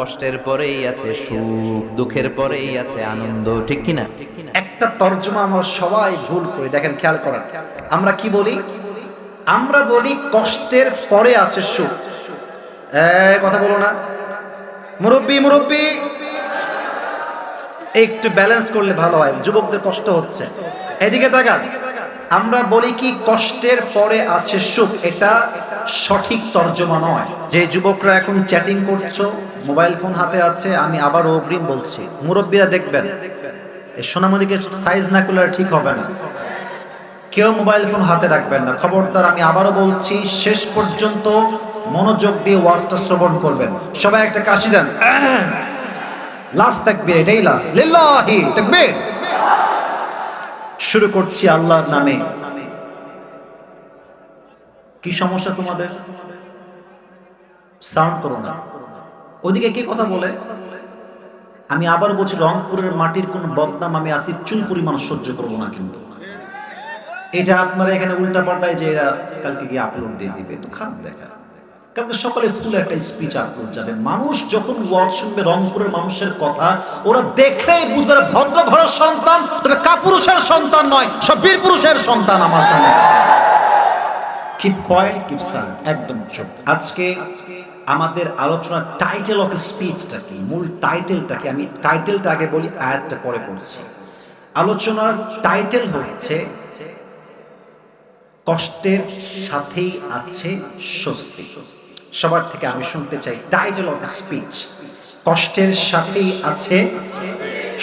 কষ্টের পরেই আছে সুখ, দুঃখের পরেই আছে আনন্দ, ঠিক কিনা? একটা তর্জমা আমরা সবাই ভুল করি, দেখেন খেয়াল করেন। আমরা কি বলি? আমরা বলি কষ্টের পরে আছে সুখ। কথা বলো না। মুরব্বী মুরব্বী। একটু ব্যালেন্স করলে ভালো হয়, যুবকদের কষ্ট হচ্ছে। এদিকে তাকান। আমরা বলি কি কষ্টের পরে আছে সুখ, এটা সঠিক তর্জমা নয়। যে যুবকরা এখন চ্যাটিং করছ মোবাইল ফোন হাতে আছে, আমি আবার অগ্রিম বলছি। মুরব্বীরা দেখবেন, এই সোনামদিকে সাইজ না করলে ঠিক হবে না। কেউ মোবাইল ফোন হাতে রাখবেন না। খবরদার, আমি আবারও বলছি, শেষ পর্যন্ত মনোযোগ দিয়ে ওয়াজটা শ্রবণ করবেন। সবাই একটা কাশি দেন। লাস্ট তাকবীর, এটাই লাস্ট। লিল্লাহি তাকবীর। শুরু করছি আল্লাহর নামে। কি সমস্যা তোমাদের? সাউন্ড করো না। ওদিকে কি কথা বলে? আমি আবার বলছি, রংপুরের মাটির কোন বদনাম আমি আসিফ চুল পরিমাণ সহ্য করব না কিন্তু। এই যে আপনারা এখানে উল্টা পাল্টায় যে এরা কালকে গিয়ে আপলোড দিয়ে দিবে তো খারাপ দেখা। কালকে সকালে ফুল একটা স্পিচ আপলোড যাবে। মানুষ যখন ওয়ার্ড শুনবে রংপুরের মানুষের কথা, ওরা দেখলেই বুঝবে ভদ্র ঘরের সন্তান, তবে কাপুরুষের সন্তান নয়, সব পুরুষের সন্তান আমার সামনে কিপ কোয়াইট কিপ সাইলেন্ট একদম চুপ। আজকে আমাদের আলোচনার টাইটেল অফ স্পিচটা কি মূল টাইটেলটাকে আমি টাইটেলটা আগে বলি আয়াতটা পরে পড়ছি। আলোচনার টাইটেল হচ্ছে, কষ্টের সাথেই আছে স্বস্তি। সবার থেকে আমি শুনতে চাই টাইটেল অফ স্পিচ কষ্টের সাথেই আছে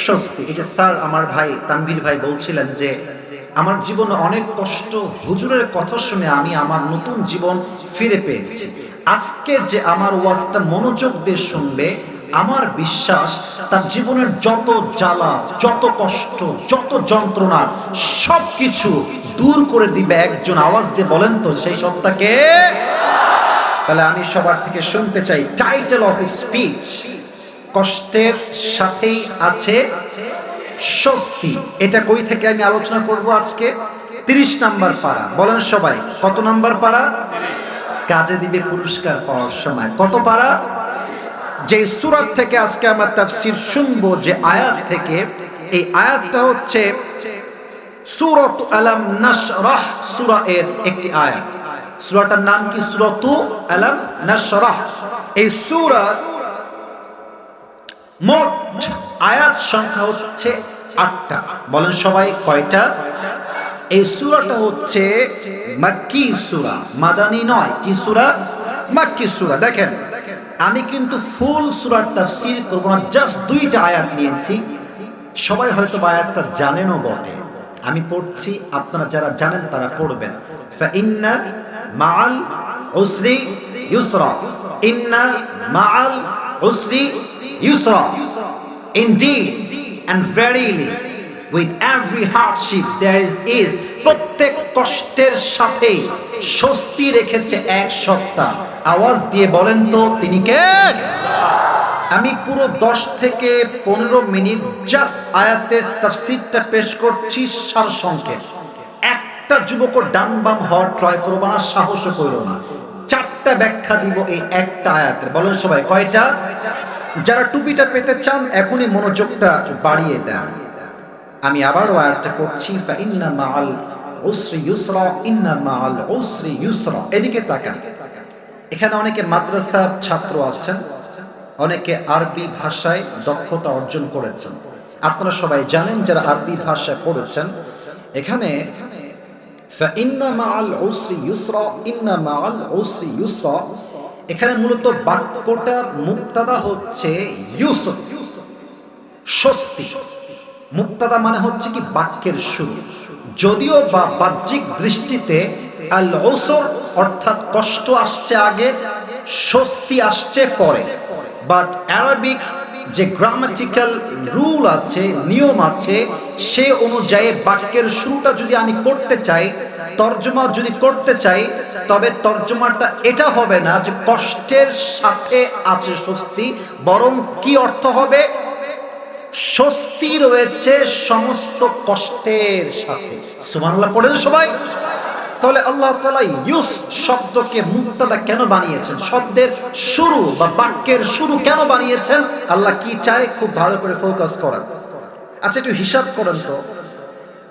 স্বস্তি। এটা স্যার, আমার ভাই তানভীর ভাই বলছিলেন যে, আমার জীবনে অনেক কষ্ট, হুজুরের কথা শুনে আমি আমার নতুন জীবন ফিরে পেয়েছি। আজকে যে আমার ওয়াজটা মনোযোগ দিয়ে শুনবে, আমার বিশ্বাস তার জীবনের যত জ্বালা, যত কষ্ট, যত যন্ত্রণা সব কিছু দূর করে দিবে একজন আওয়াজ দিয়ে বলেন তো সেই সত্তাকে। তাহলে আমি সবার থেকে শুনতে চাই টাইটেল অফ স্পিচ কষ্টের সাথেই আছে স্বস্তি। এটা কই থেকে আমি আলোচনা করব আজকে? তিরিশ নাম্বার পারা বলেন সবাই, কত নাম্বার পারা কাজে দিবে পুরস্কার পাওয়ার সময়। কত পারা? যে সুরাত থেকে আজকে আমরা তাফসির শুনব, যে আয়াত থেকে, এই আয়াতটা হচ্ছে সুরত আলাম নাশরাহ সূরা এর একটি আয়াত। সূরাটার নাম কি? সূরাতু আলাম নাশরাহ। এই সূরা মোট আয়াত সংখ্যা হচ্ছে আটটা। বলেন সবাই কয়টা? এই সূরাটা হচ্ছে মাক্কি সূরা, মাদানী নয়, কি সূরা? মাক্কি সূরা। দেখেন, আমি কিন্তু ফুল সূরার তাফসীর করব না, জাস্ট দুইটা আয়াত নিয়েছি। সবাই হয়তো আয়াতটা জানেনও বটে। আমি পড়ছি, আপনারা যারা জানেন তারা পড়বেন। ফাইন্না মাআল উসরি ইউসরা। ইন্না মাআল উসরি ইউসরা। indeed and verily with every hardship there is is প্রত্যেক কষ্টের সাথে স্বস্তি রেখেছে এক সপ্তাহ। আওয়াজ দিয়ে বলেন তো, তিনি কে? আমি পুরো দশ থেকে পনেরো মিনিট জাস্ট আয়াতের তাফসিরটা পেশ করছি, সার সংকেত একটা যুবক ডান বাম হওয়ার ট্রাই করব না সাহসও করব না। চারটা ব্যাখ্যা দিব এই একটা আয়াতের। বলেন সবাই, কয়টা? যারা টুপিটা পেতে চান, এখনই মনোযোগটা বাড়িয়ে দেন। আমি আবারও আয়াতটা করছি ইন্না মাল উসরি ইউসরা, ইন্না মাল উসরি ইউসরা। এদিকে তাকান। এখানে অনেকে মাদ্রাসার ছাত্র আছেন, অনেকে আরবি ভাষায় দক্ষতা অর্জন করেছেন। আপনারা সবাই জানেন যারা আরবি ভাষায় পড়েছেন, এখানে এখানে মূলত বাক্যটার মুক্তাদা হচ্ছে ইউসুফ, স্বস্তি। মুক্তাদা মানে হচ্ছে কি বাক্যের শুরু। যদিও বা বাহ্যিক দৃষ্টিতে আল ওসর অর্থাৎ কষ্ট আসছে আগে, স্বস্তি আসছে পরে। বাট অ্যারাবিক যে গ্রামাটিক্যাল রুল আছে, নিয়ম আছে, সে অনুযায়ী বাক্যের শুরুটা যদি আমি করতে চাই, তর্জমা যদি করতে চাই, তবে তর্জমাটা এটা হবে না যে কষ্টের সাথে আছে স্বস্তি, বরং কি অর্থ হবে? স্বস্তি রয়েছে সমস্ত কষ্টের সাথে। সুমানুল্লাহ পড়েন সবাই। তাহলে আল্লাহ তালা ইউস শব্দকে মুক্তাদা কেন বানিয়েছেন? শব্দের শুরু বা বাক্যের শুরু কেন বানিয়েছেন? আল্লাহ কি চায়? খুব ভালো করে ফোকাস করেন। আচ্ছা একটু হিসাব করেন তো।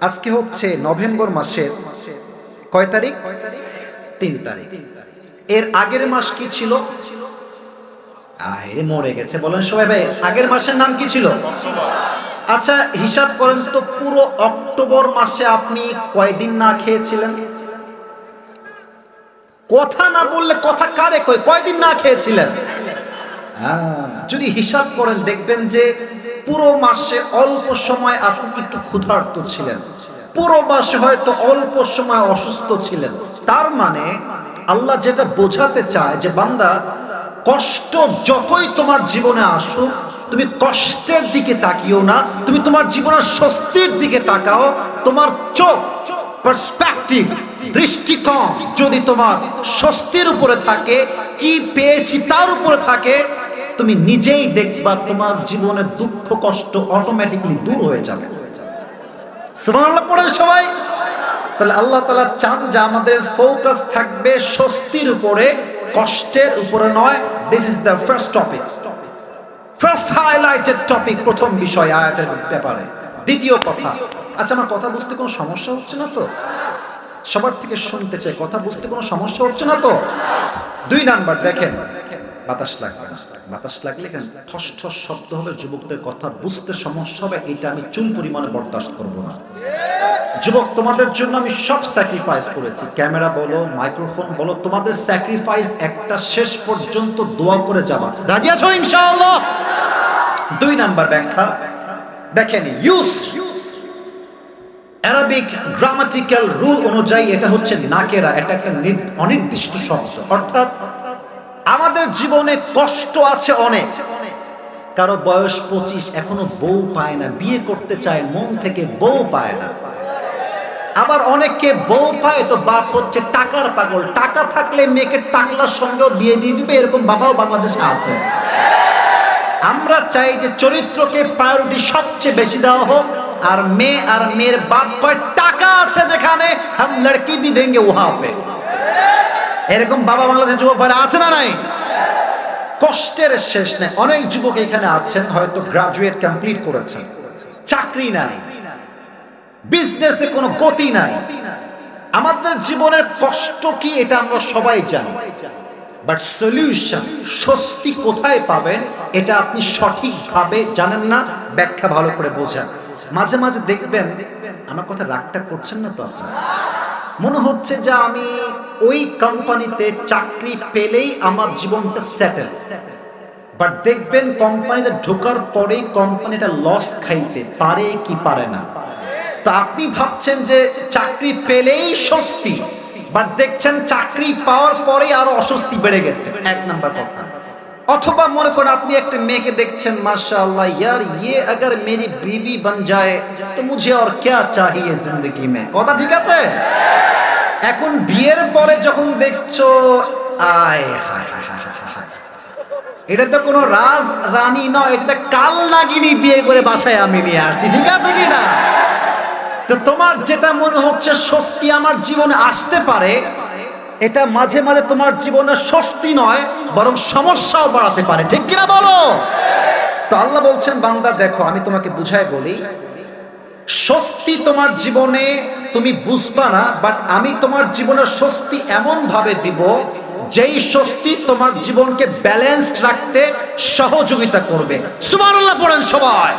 আজকে হচ্ছে নভেম্বর মাসের কয় তারিখ? তিন তারিখ। এর আগের মাস কি ছিল? আরে মরে গেছে। বলেন সবাই ভাই আগের মাসের নাম কি ছিল? আচ্ছা হিসাব করেন তো পুরো অক্টোবর মাসে আপনি কয়দিন না খেয়েছিলেন? কথা না বললে কথা কারে কয়? কয়দিন না খেয়েছিলেন? হ্যাঁ, যদি হিসাব করেন দেখবেন যে পুরো মাসে অল্প সময় আপনি একটু ক্ষুধার্ত ছিলেন। পুরো মাসে হয়তো অল্প সময় অসুস্থ ছিলেন। তার মানে আল্লাহ যেটা বোঝাতে চায় যে বান্দা কষ্ট যতই তোমার জীবনে আসুক, তুমি কষ্টের দিকে তাকিও না, তুমি তোমার জীবনের স্বস্তির দিকে তাকাও, তোমার চোখ পার্সপেক্টিভ দৃষ্টিকোণ যদি তোমার স্বস্তির উপরে থাকে, কি পেয়েছি তার উপরে থাকে, তুমি নিজেই দেখবা তোমার জীবনের দুঃখ, কষ্ট অটোমেটিকলি দূর হয়ে যাবে। পড়েন সবাই। তাহলে আল্লাহ তাআলা চান যে আমাদের ফোকাস থাকবে স্বস্তির উপরে কষ্টের উপরে নয় this is the first topic first highlighted topic প্রথম বিষয় আয়াতের ব্যাপারে। দ্বিতীয় কথা আচ্ছা আমার কথা বুঝতে কোনো সমস্যা হচ্ছে না তো? সবার থেকে শুনতে চাই, কথা বুঝতে কোনো সমস্যা হচ্ছে না তো? দুই নাম্বার, দেখেন বাতাস লাগবে না। বাতাস লাগলে কেন? ঠস ঠস শব্দ হবে, যুবকদের কথা বুঝতে সমস্যা হবে, এটা আমি চুন পরিমাণে বরদাস্ত করব না। যুবক, তোমাদের জন্য আমি সব স্যাক্রিফাইস করেছি। ক্যামেরা বলো মাইক্রোফোন বলো, তোমাদের স্যাক্রিফাইস একটা শেষ পর্যন্ত দোয়া করে যাবা। রাজি আছো ইনশাআল্লাহ? দুই নাম্বার ব্যাখ্যা। দেখেন ইউস অ্যারাবিক গ্রামাটিক্যাল রুল অনুযায়ী এটা হচ্ছে নাকেরা, এটা একটা নির- অনির্দিষ্ট শব্দ। অর্থাৎ আমাদের জীবনে কষ্ট আছে অনেক। কারও বয়স পঁচিশ, এখনও বউ পায় না, বিয়ে করতে চায়, মন থেকে বউ পায় না। আবার অনেককে বউ পায় তো বাপ হচ্ছে টাকার পাগল। টাকা থাকলে মেয়েকে টাকলার সঙ্গেও বিয়ে দিয়ে দিবে, এরকম বাবাও বাংলাদেশে আছে। আমরা চাই যে চরিত্রকে প্রায়োরিটি সবচেয়ে বেশি দেওয়া হোক, আর মেয়ে আর মেয়ের বাপ টাকা আছে যেখানে হাম লড়কি ভি দেঙ্গে ওহা পে এরকম বাবা বাংলাদেশের যুবক ভাইরা আছে না নাই? কষ্টের শেষ নেই। অনেক যুবক এখানে আছেন, হয়তো গ্রাজুয়েট কমপ্লিট করেছেন। চাকরি নাই। বিজনেসে কোনো গতি নাই। আমাদের জীবনের কষ্ট কি এটা আমরা সবাই জানি। বাট সলিউশন স্বস্তি কোথায় পাবেন এটা আপনি সঠিকভাবে জানেন না, ব্যাখ্যা ভালো করে বোঝেন। মাঝে মাঝে দেখবেন, আমার কথা রাগটা করছেন না তো আপনারা? মনে হচ্ছে যে আমি ওই কোম্পানিতে চাকরি পেলেই আমার জীবনটা সেটেল বাট দেখবেন কোম্পানিতে ঢোকার পরেই কোম্পানিটা লস খাইতে পারে কি পারে না। তা আপনি ভাবছেন যে চাকরি পেলেই স্বস্তি বাট দেখছেন চাকরি পাওয়ার পরেই আরও অস্বস্তি বেড়ে গেছে। এক নাম্বার কথা। অথবা মনে করেন আপনি একটা মেয়েকে দেখছেন মাশাআল্লাহ ইয়ার ইয়ে अगर मेरी बीवी बन जाए तो मुझे और क्या चाहिए जिंदगी में কথা ঠিক আছে এখন বিয়ের পরে যখন দেখছো আয় হায় হায় হায় হায় হায়। এটা তো কোনো রাজ রানী নয় এটা তো কাল নাগিনী বিয়ে করে বাসায় আমি নিয়ে আসছি ঠিক আছে কি না তো তোমার যেটা মনে হচ্ছে স্বস্তি আমার জীবনে আসতে পারে এটা মাঝে মাঝে তোমার জীবনে স্বস্তি নয়, বরং সমস্যাও বাড়াতে পারে। ঠিক কিনা বলো? তো আল্লাহ বলছেন, বান্দা, দেখো, আমি তোমাকে বুঝাই বলি, স্বস্তি তোমার জীবনে তুমি বুঝবা না বাট আমি তোমার জীবনের স্বস্তি এমন ভাবে দিব, যেই স্বস্তি তোমার জীবনকে ব্যালেন্সড রাখতে সহযোগিতা করবে। সুবহানাল্লাহ পড়েন সবাই।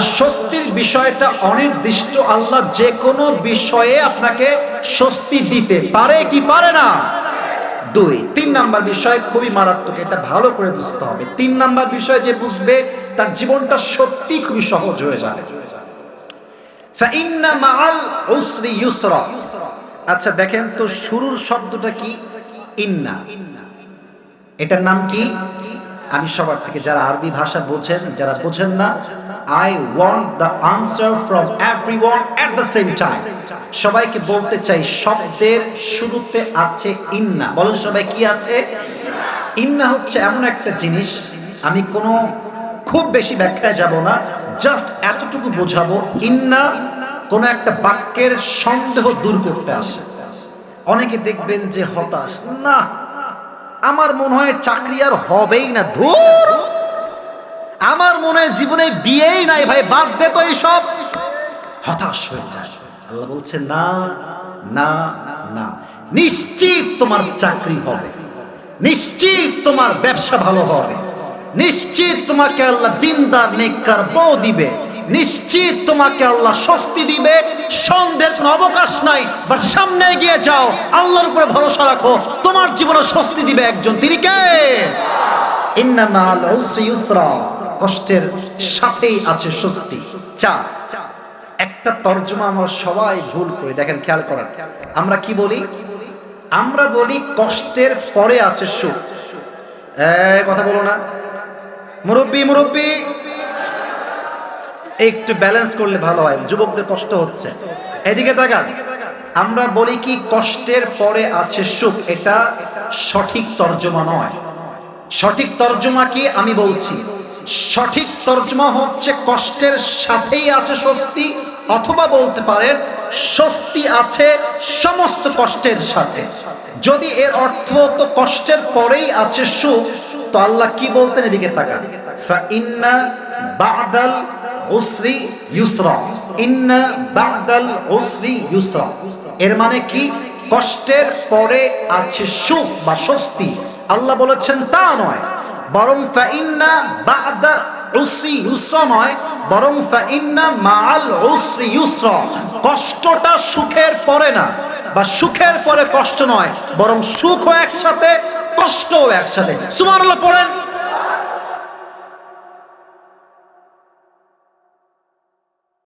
স্বস্তির বিষয়টা অনির্দিষ্ট। আল্লাহ যে কোনো বিষয়ে আপনাকে স্বস্তি দিতে পারে কি পারে না? দুই, তিন নাম্বার বিষয় খুবই মারাত্মক, এটা ভালো করে বুঝতে হবে। তিন নাম্বার বিষয় যে বুঝবে, তার জীবনটা সত্যি খুবই সহজ হয়ে যাবে। আচ্ছা দেখেন তো শুরুর শব্দটা কি? ইন্না। এটার নাম কি? আমি সবার থেকে যারা আরবি ভাষা বোঝেন, যারা বোঝেন না I want the answer from everyone at the same time সবাইকে বলতে চাই, শব্দের শুরুতে আছে ইন্না। বলেন সবাই, কি আছে? ইন্না হচ্ছে এমন একটা জিনিস, আমি কোনো খুব বেশি ব্যাখ্যায় যাব না জাস্ট এতটুকু বোঝাবো, ইন্না কোনো একটা বাক্যের সন্দেহ দূর করতে আসে। অনেকে দেখবেন যে হতাশ, না, আমার মনে হয় চাকরি আর হবেই না, ধুর! আমার মনে জীবনে বিয়েই নাই ভাই, বাদ দে তো এইসব হতাশ হয়ে যায়। আল্লাহ বলছে, না না না। নিশ্চিত তোমার চাকরি হবে। নিশ্চিত তোমার ব্যবসা ভালো হবে। নিশ্চিত তোমাকে আল্লাহ দিনদার, নেককার বউ দিবে। নিশ্চিত তোমাকে আল্লাহ শক্তি দিবে। সন্দেহের কোনো অবকাশ নাই। বাট সামনে এগিয়ে যাও। আল্লাহর উপরে ভরসা রাখো। তোমার জীবনে স্বস্তি দিবে একজন। তিনি কে? ইন্নামা আল উসরি ইউসরা। কষ্টের সাথেই আছে স্বস্তি। চা, একটা তর্জমা আমরা সবাই ভুল করি, দেখেন খেয়াল করেন। আমরা কি বলি? আমরা বলি কষ্টের পরে আছে সুখ। কথা বলো না। মুরব্বী মুরব্বী, একটু ব্যালেন্স করলে ভালো হয়, যুবকদের কষ্ট হচ্ছে। এদিকে তাকান। আমরা বলি কি কষ্টের পরে আছে সুখ, এটা সঠিক তর্জমা নয়। সঠিক তর্জমা কি? আমি বলছি। সঠিক তর্জমা হচ্ছে কষ্টের সাথেই আছে স্বস্তি, অথবা বলতে পারেন, স্বস্তি আছে সমস্ত কষ্টের সাথে। যদি এর অর্থ তো কষ্টের পরেই আছে সুখ, তো আল্লাহ কি বলতেন এদিকে তাকান? ইন্না বাদাল উসরি ইউসরা। ইন্না বাদাল উসরি ইউসরা। এর মানে কি? কষ্টের পরে আছে সুখ বা স্বস্তি। আল্লাহ বলেছেন, তা নয়। বরং ফাইন্না বাদা উসরি ইউসরা নয়, বরং ফাইন্না মাল উসরি ইউসরা। কষ্টটা সুখের পরে না, বা সুখের পরে কষ্ট নয়, বরং সুখও একসাথে, কষ্টও একসাথে। সুবহানাল্লাহ, পড়েন।